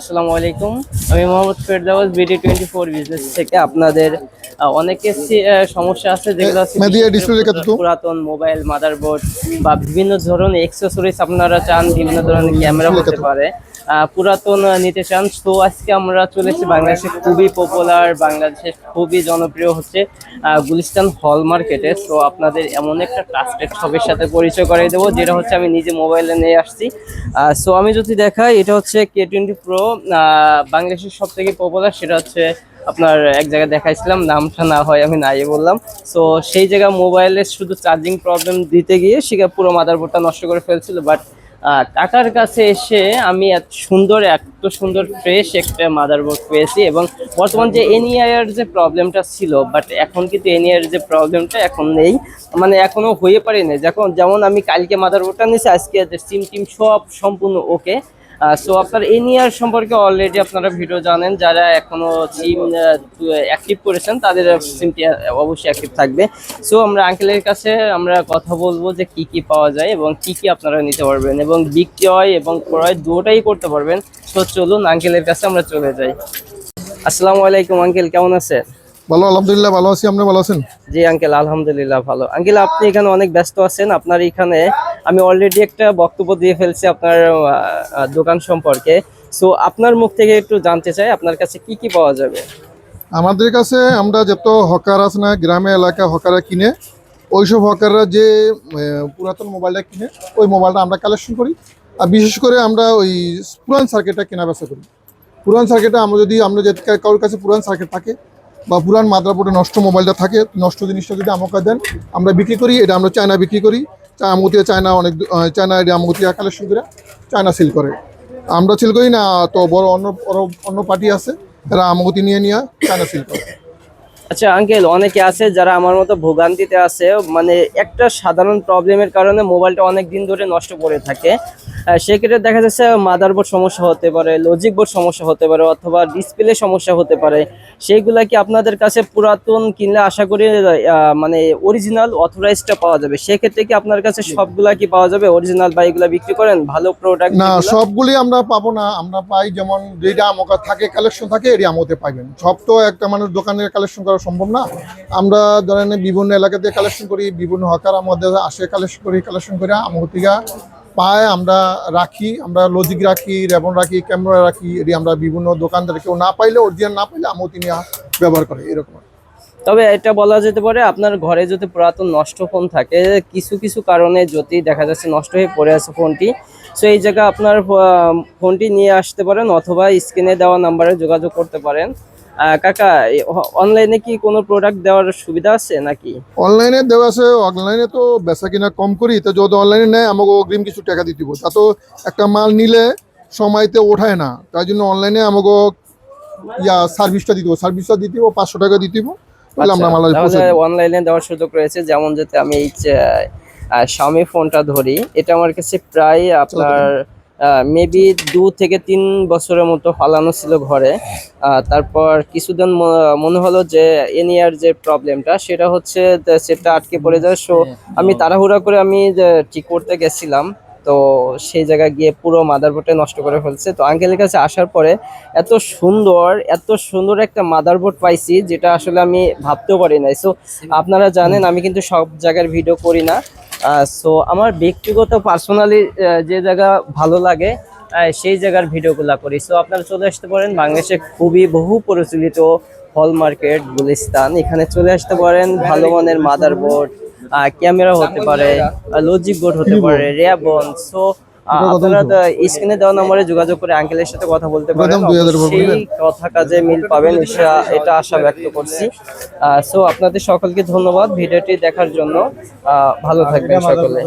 আসসালামু আলাইকুম। আমি মোহাম্মদ ফেরদাউস বিডি টোয়েন্টি ফোর বিজনেস থেকে। আপনাদের অনেকের সমস্যা আছে যেগুলো আছে মিডিয়া ডিসপ্লে কত তো। পুরাতন মোবাইল মাদারবোর্ড বা বিভিন্ন ধরনের এক্সেসরিজ আপনারা চান বিভিন্ন ধরনের ক্যামেরা হতে পারে। পুরাতন নিতে চান তো আজকে আমরা চলেছি বাংলাদেশে খুবই পপুলার বাংলাদেশে খুবই জনপ্রিয় হচ্ছে গুলিস্তান হল মার্কেটে তো আপনাদের এমন একটা ট্রাস্টেড শপের সাথে পরিচয় করিয়ে দেবো, যেটা হচ্ছে আমি নিজে মোবাইলে নিয়ে আসছি। সো আমি যদি দেখাই, এটা হচ্ছে কে টোয়েন্টি প্রো বাংলাদেশের সব থেকে পপুলার সেটা হচ্ছে আপনার এক জায়গায় দেখাইছিলাম, নামটা না হয় আমি নাই বললাম। সো সেই জায়গায় মোবাইলে শুধু চার্জিং প্রবলেম দিতে গিয়ে সেটা পুরো মাদার মাদারবোর্ডটা নষ্ট করে ফেলছিল বাট কাকার কাছে এসে আমি এত সুন্দর এত সুন্দর ফ্রেশ একটা মাদারবোর্ড পেয়েছি এবং বর্তমান যে এনইআইয়ের যে প্রবলেমটা ছিল বাট এখন কিন্তু এনইআইয়ের যে প্রবলেমটা এখন নেই মানে এখনও হয়ে পারেনি। যখন যেমন আমি কালকে মাদারবোর্ডটা নিয়েছি, আজকে সিম টিম সব সম্পূর্ণ ওকে সো আপনার এনইআর সম্পর্কে অলরেডি আপনারা ভিডিও জানেন যারা এখনও সিম অ্যাক্টিভ করেছেন তাদের সিমটি অবশ্যই অ্যাক্টিভ থাকবে। সো আমরা আঙ্কেলের কাছে আমরা কথা বলব যে কি কি পাওয়া যায় এবং কি কি আপনারা নিতে পারবেন এবং বিক্রয় এবং ক্রয় দুটোই করতে পারবেন। তো চলুন আঙ্কেলের কাছে আমরা চলে যাই। আসসালামু আলাইকুম আঙ্কেল কেমন আছেন? ভালো আলহামদুলিল্লাহ ভালো আছি। আপনি ভালো আছেন? জি আঙ্কেল আলহামদুলিল্লাহ ভালো। আঙ্কেল আপনি এখানে অনেক ব্যস্ত আছেন আপনার এখানে আমি অলরেডি একটা বক্তব্য দিয়ে ফেলছি আপনার দোকান সম্পর্কে। সো আপনার মুখ থেকে একটু জানতে চাই, আপনার কাছে কি কি পাওয়া যাবে? আমাদের কাছে আমরা যত হকার আছে না, গ্রামে এলাকা হকাররা কিনে, ওইসব হকাররা যে পুরাতন মোবাইলটা কিনে, ওই মোবাইলটা আমরা কালেকশন করি। আর বিশেষ করে আমরা ওই পুরান সার্কিটটা কেনা বেচা করি। পুরান সার্কিটে আমরা যদি আমরা যদি কারোর কাছে পুরান সার্কিট থাকে, বা পুরান মাদ্রাবোর্ডে নষ্ট মোবাইলটা থাকে, নষ্ট জিনিসটা যদি আমাকে দেন, আমরা বিক্রি করি, এটা আমরা চায়না বিক্রি করি। আমগতিয়া চায়না অনেক চায়না এটা আমগতিয়া কালেকশন করে চায়না সিল করে। আমরা সিল করি না, তো বড় অন্য অন্য পার্টি আছে এরা আমগতি নিয়ে নিয়ে চায়না সিল করে। আচ্ছা আঙ্কেল, অনেকে আছে যারা আমার মতো ভোগান্তিতে আছে মানে একটা সাধারণ প্রবলেমের কারণে মোবাইলটা অনেক দিন ধরে নষ্ট করে থাকে। সেক্ষেত্রে দেখা যাচ্ছে মাদারবোর্ড সমস্যা হতে পারে লজিক বোর্ড সমস্যা হতে পারে অথবা ডিসপ্লে সমস্যা হতে পারে। সেইগুলা কি আপনাদের কাছে পুরাতন কিনলে আশা করি মানে অরিজিনাল অথরাইজটা পাওয়া যাবে? সেক্ষেত্রে কি আপনার কাছে সবগুলা কি পাওয়া যাবে? অরিজিনাল বা এগুলা বিক্রি করেন? ভালো প্রোডাক্ট না সবগুলি আমরা পাবো না। আমরা পাই যেমন যেটা আমাকে থাকে কালেকশন থাকে এটি আমাকে পাইবেন। সব তো একটা মানুষ দোকানে কালেকশন করা সম্ভব না। আমরা ধরেন বিভিন্ন এলাকাতে কালেকশন করি বিভিন্ন হকার আমাদের আসে কালেকশন করি কালেকশন করে আমাকে থেকে পায় আমরা রাখি, আমরা লজিক রাখি রেবন রাখি ক্যামেরা রাখি, এটি আমরা বিভিন্ন দোকানদার কেউ না পাইলে অরিজিনাল না পাইলে আমাকে নিয়ে ব্যবহার করে, এরকম তবে এটা বলা যেতে পারে, আপনার ঘরে যদি পুরাতন নষ্ট ফোন থাকে, কিছু কিছু কারণে যদি দেখা যাচ্ছে নষ্ট হয়ে পড়ে আছে ফোনটি সো এই জায়গায় আপনার ফোনটি নিয়ে আসতে পারেন, অথবা স্ক্রিনে দেওয়া নাম্বারে যোগাযোগ করতে পারেন। কাকা অনলাইনে কি কোনো প্রোডাক্ট দেওয়ার সুবিধা আছে নাকি? অনলাইনে দেওয়া আছে অনলাইনে তো বেচা কিনা কম করি তো যদি অনলাইনে নেয় আমাকে অগ্রিম কিছু টাকা দিতে হবে। তা তো একটা মাল নিলে সময়তে ওঠায় না তাই জন্য অনলাইনে আমাকে ইয়া সার্ভিসটা দিতে সার্ভিসটা দিতে পাঁচশো টাকা দিতে অনলাইনে দেওয়ার সুযোগ রয়েছে যেমন যাতে আমি এই স্বামী ফোনটা ধরি এটা আমার কাছে প্রায় আপনার মেবি দু থেকে তিন বছরের মতো ফালানো ছিল ঘরে। তারপর কিছুদিন মনে হলো যে এনিয়ার যে প্রবলেমটা সেটা হচ্ছে সেটা আটকে পড়ে যায়। সো আমি তাড়াহুড়া করে আমি ঠিক করতে গেছিলাম। তো সেই জায়গায় গিয়ে পুরো মাদারবোর্ডে নষ্ট করে ফেলছে। তো আঙ্কেলের কাছে আসার পরে এত সুন্দর এত সুন্দর একটা মাদারবোর্ড পাইছি, যেটা আসলে আমি ভাবতেও পারি নাই। সো আপনারা জানেন, আমি কিন্তু সব জায়গার ভিডিও করি না। সো আমার ব্যক্তিগত পার্সোনালি যে জায়গা ভালো লাগে সেই জায়গার ভিডিওগুলো করি। সো আপনারা চলে আসতে পারেন বাংলাদেশে খুবই বহু প্রচলিত হল মার্কেট গুলিস্তান। এখানে চলে আসতে পারেন ভালো মানের বোর্ড ক্যামেরা হতে পারে লজিক বোর্ড হতে পারে রেয়াবন সো আপনারা স্ক্রিনে দেওয়া নম্বরে যোগাযোগ করে আঙ্কেলের সাথে কথা বলতে পারেন। একদম 2000 অবশ্যই বলবেন। কথা কাজে মিল পাবেন এটা- এটা আশা ব্যক্ত করছি। সো আপনাদের সকলকে ধন্যবাদ ভিডিওটি দেখার জন্য। আহ, ভালো থাকবেন সকলে।